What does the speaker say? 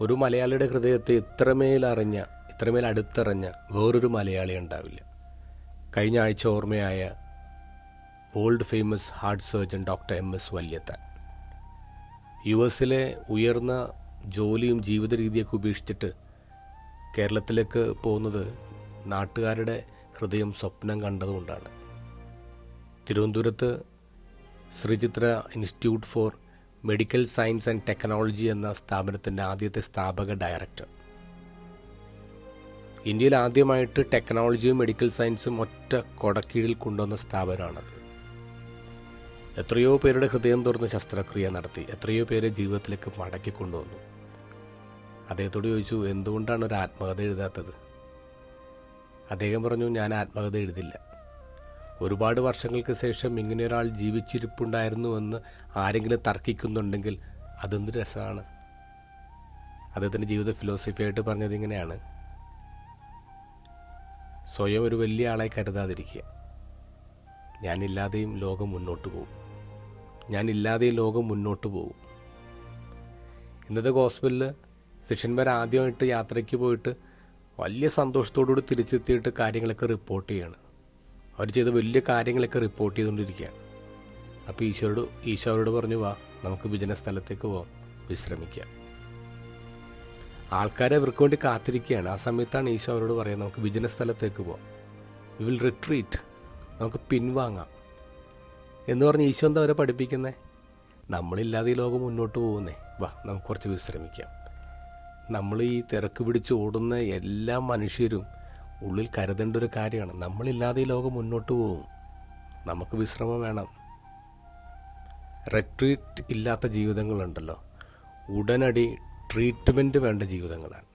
ഒരു മലയാളിയുടെ ഹൃദയത്തെ ഇത്രമേൽ അറിഞ്ഞ ഇത്രമേൽ അടുത്തറിഞ്ഞ വേറൊരു മലയാളി ഉണ്ടാവില്ല. കഴിഞ്ഞ ആഴ്ച ഓർമ്മയായ world famous heart surgeon doctor M S Valiathan. U എസിലെ ഉയർന്ന ജോലിയും ജീവിത രീതിയൊക്കെ ഉപേക്ഷിച്ചിട്ട് കേരളത്തിലേക്ക് പോകുന്നത് നാട്ടുകാരുടെ ഹൃദയം സ്വപ്നം കണ്ടതുകൊണ്ടാണ്. തിരുവനന്തപുരത്ത് Sreechitra institute for medical science and technology എന്ന സ്ഥാപനത്തിന്റെ ആദ്യത്തെ സ്ഥാപക ഡയറക്ടർ. ഇന്ത്യയിൽ ആദ്യമായിട്ട് ടെക്നോളജിയും മെഡിക്കൽ സയൻസും ഒറ്റ കൊടക്കീഴിൽ കൊണ്ടുവന്ന സ്ഥാപനമാണത്. എത്രയോ പേരുടെ ഹൃദയം തുറന്ന് ശസ്ത്രക്രിയ നടത്തി എത്രയോ പേരെ ജീവിതത്തിലേക്ക് മടക്കി കൊണ്ടുവന്നു. അദ്ദേഹത്തോട് ചോദിച്ചു എന്തുകൊണ്ടാണ് ഒരു ആത്മകഥ എഴുതാത്തത്? അദ്ദേഹം പറഞ്ഞു ഞാൻ ആത്മകഥ എഴുതില്ല. ഒരുപാട് വർഷങ്ങൾക്ക് ശേഷം ഇങ്ങനെ ഒരാൾ ജീവിച്ചിരിപ്പുണ്ടായിരുന്നുവെന്ന് ആരെങ്കിലും തർക്കിക്കുന്നുണ്ടെങ്കിൽ അതെന്ത് രസമാണ്? അദ്ദേഹത്തിന്റെ ജീവിത ഫിലോസഫിയായിട്ട് പറഞ്ഞത് ഇങ്ങനെയാണ്. സ്വയം ഒരു വലിയ ആളെ കരുതാതിരിക്കുക. ഞാനില്ലാതെയും ലോകം മുന്നോട്ട് പോകും. ഞാനില്ലാതെയും ലോകം മുന്നോട്ട് പോകും. ഇന്നത്തെ ഹോസ്പിറ്റലിൽ ശിഷ്യന്മാർ ആദ്യമായിട്ട് യാത്രയ്ക്ക് പോയിട്ട് വലിയ സന്തോഷത്തോടുകൂടി തിരിച്ചെത്തിയിട്ട് കാര്യങ്ങളൊക്കെ റിപ്പോർട്ട് ചെയ്യാണ്. അവർ ചെയ്ത വലിയ കാര്യങ്ങളൊക്കെ റിപ്പോർട്ട് ചെയ്തുകൊണ്ടിരിക്കുകയാണ്. അപ്പോൾ ഈശോയോട് ഈശോ അവരോട് പറഞ്ഞു വാ നമുക്ക് വിജന സ്ഥലത്തേക്ക് പോവാം വിശ്രമിക്കാം. ആൾക്കാരെ അവർക്ക് വേണ്ടി കാത്തിരിക്കുകയാണ്. ആ സമയത്താണ് ഈശോ അവരോട് പറയുന്നത് നമുക്ക് വിജന സ്ഥലത്തേക്ക് പോവാം. വി വിൽ റിട്രീറ്റ് നമുക്ക് പിൻവാങ്ങാം. എന്ന് പറഞ്ഞ് ഈശോ എന്താ അവരെ പഠിപ്പിക്കുന്നത് നമ്മളില്ലാതെ ഈ ലോകം മുന്നോട്ട് പോകുന്നേ. വാ നമുക്ക് കുറച്ച് വിശ്രമിക്കാം. നമ്മൾ ഈ തിരക്ക് പിടിച്ച് ഓടുന്ന എല്ലാ മനുഷ്യരും ഉള്ളിൽ കരുതേണ്ട ഒരു കാര്യമാണ്. നമ്മളില്ലാതെ ഈ ലോകം മുന്നോട്ട് പോകും നമുക്ക് വിശ്രമം വേണം. റെട്രീറ്റ് ഇല്ലാത്ത ജീവിതങ്ങളുണ്ടല്ലോ. ഉടനടി ട്രീറ്റ്മെന്റ് വേണ്ട ജീവിതങ്ങളാണ്.